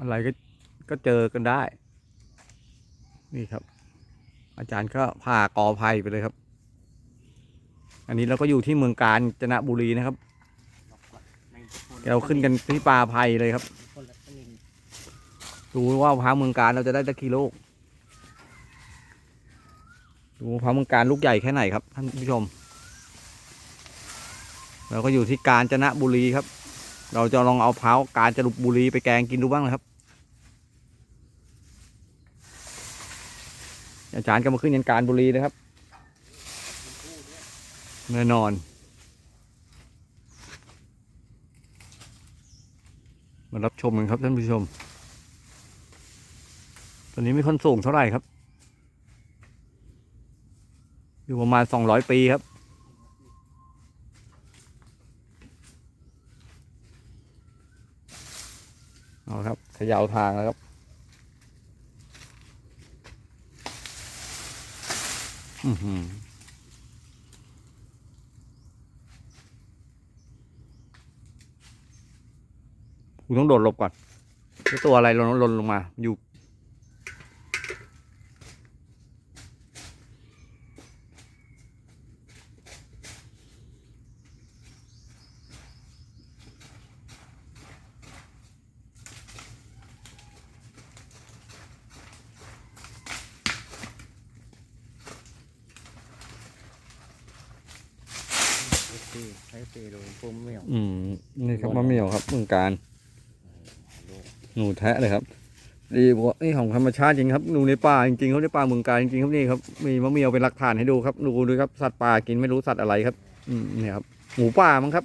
อะไรก็ก็เจอกันได้ นี่ครับ อาจารย์ก็พากอภัยไปเลยครับ อันนี้เราก็อยู่ที่เมืองกาญจนบุรีนะครับเราขึ้นกันที่ป่าภัยเลยครับดูว่ามะพร้าวเมืองการเราจะได้สักกิโลดูมะพร้าวเมืองการลูกใหญ่แค่ไหนครับท่านผู้ชม เราก็อยู่ที่กาญจนบุรีครับ เราจะลองเอามะพร้าวกาญจนบุรีไปแกงกินดูบ้างนะครับ อาจารย์ก็มาขึ้นยันการบุรีนะครับแน่นอน มารับชมกันครับท่านผู้ชม ตอนนี้ไม่ค่อนสูงเท่าไหร่ครับ อยู่ประมาณสองร้อยปีครับเอาครับเขยาวทางแล้วครับ อือหือ กูต้องโดดหลบก่อน ตัวอะไรหล่นหล่นลงมาอยู่ ตีใช้ตีโดยพวกเหมี่ยวอืมนี่ครับมะเหมี่ยวครับเมืองการ หนูแทะเลยครับดีบอกว่านี่ของธรรมชาติจริงครับหนูในป่าจริงๆเขาในป่าเมืองการจริงๆครับนี่ครับมีมะเหมี่ยวเป็นหลักฐานให้ดูครับดูดูครับสัตว์ป่ากินไม่รู้สัตว์อะไรครับ อืมเนี่ยครับหมูป่ามั้งครับ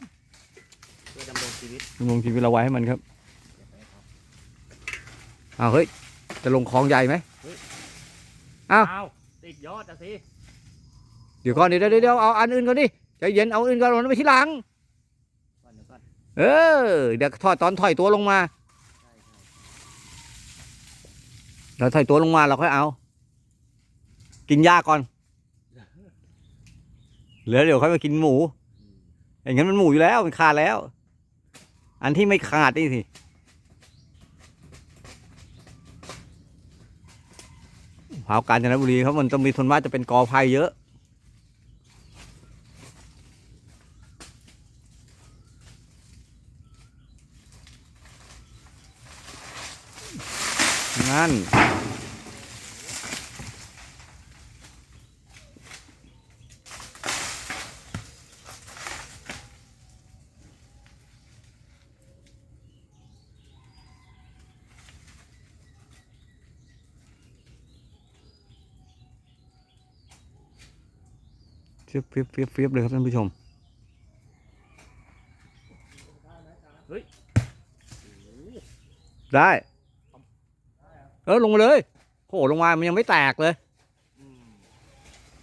เพื่อดำรงชีวิตดำรงชีวิตเราไว้ให้มันครับอ้าวเฮ้ยจะลงคลองใหญ่ไหมอ้าวอ้าวติดยอดอะสิ เดี๋ยวก่อนเดี๋ยวเดี๋ยวเดี๋ยวเอาอันอื่นก่อนดิใจ เย็นเอาอื่นก่อนมันไปที่หลัง เออ เดี๋ยวถอดตอนถอยตัวลงมาเราถอยตัวลงมาเราค่อยเอา กินหญ้าก่อนเหลือเดี๋ยวค่อยมากินหมูอย่างนั้นมันหมูอยู่แล้วมันขาดแล้ว อันที่ไม่ขาดนี่สิพาวกาญจนบุรีครับมันต้องมีทนว่าจะเป็นกอไผ่เยอะ นั่น เฟียบเฟียบเฟียบเฟียบเลยครับท่านผู้ชมได้ เออลงมาเลยโหลงมามันยังไม่แตกเลยอืม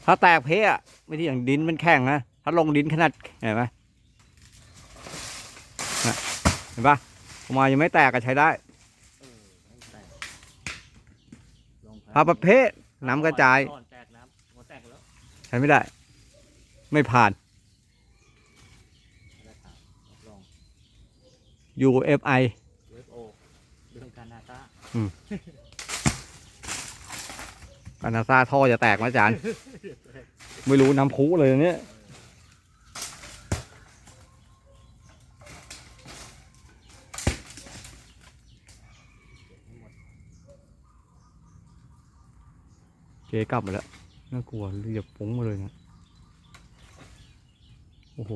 ถ้าแตกเพะไม่ที่อย่างดินมันแข็งนะถ้าลงดินขนาดเห็นไหมนะเห็นปะลงมายังไม่แตกก็ใช้ได้เออไม่แตกลองถ้าประเภทน้ำกระจายก่อนแตกน้ำหัวแตกแล้วใช้ไม่ได้ ไม่ผ่านไม่ได้ถามรับรอง UFI UFO เรื่องการนาซา กานาซาท่อจะแตกไหมอาจารย์ ไม่รู้น้ำพุเลยเนี่ยเจ๊กลับมาแล้วน่ากลัวเรียบฟุ้งมาเลยนะโอ้โห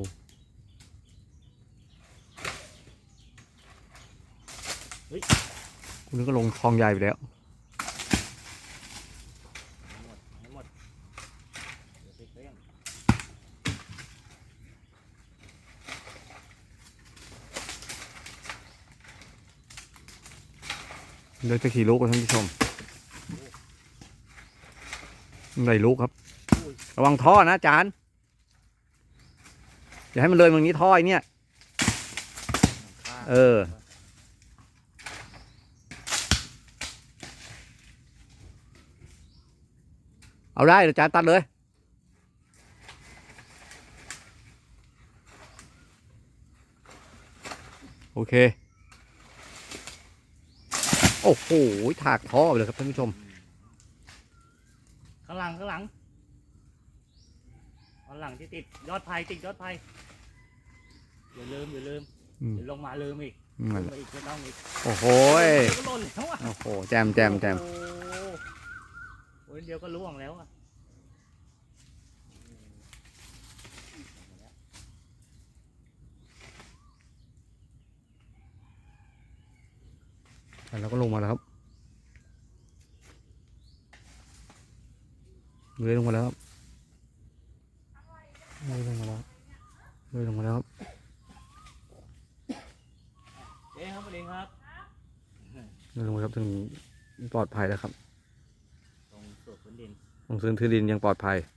คุณนึกก็ลงคลองใหญ่ไปแล้ว ทั้งหมดทั้งหมดเดี๋ยวไปเครื่อง เหลยจะกี่ลูกครับท่านผู้ชมไหนลูกครับ ระวังท่อนะจารย์อย่าให้มันเลยตรงนี้ท่อเนี่ย เออ เอาได้เดี๋ยวจารย์ตัดเลยโอเค โอ้โหถากท่อไปเลยครับท่านผู้ชม ข้างหลังข้างหลังข้างหลังที่ติดยอดไผ่ติดยอดไผ่อย่าลืมอย่าลืมอืม เดี๋ยวลงมาลืมอีกนั่นลแหงละมาอีกไม่ต้องอีกโอ้โหโอ้ยก็หล่นแล้วอะโอ้โหแจมแจมแจมโอ้โหโอ้ยเดี๋ยวก็ล่วงแล้วอะ แล้วก็ลงมาแล้วครับเลื้อยลงมาแล้วครับเลื้อยลงมาแล้วเลื้อยลงมาแล้วครับเจ๊ครับสวัสดีครับเลื้อยลงมาครับถึงปลอดภัยแล้วครับ ตรงส่วนพื้นดินลงซื้อทือดินยังปลอดภัยอ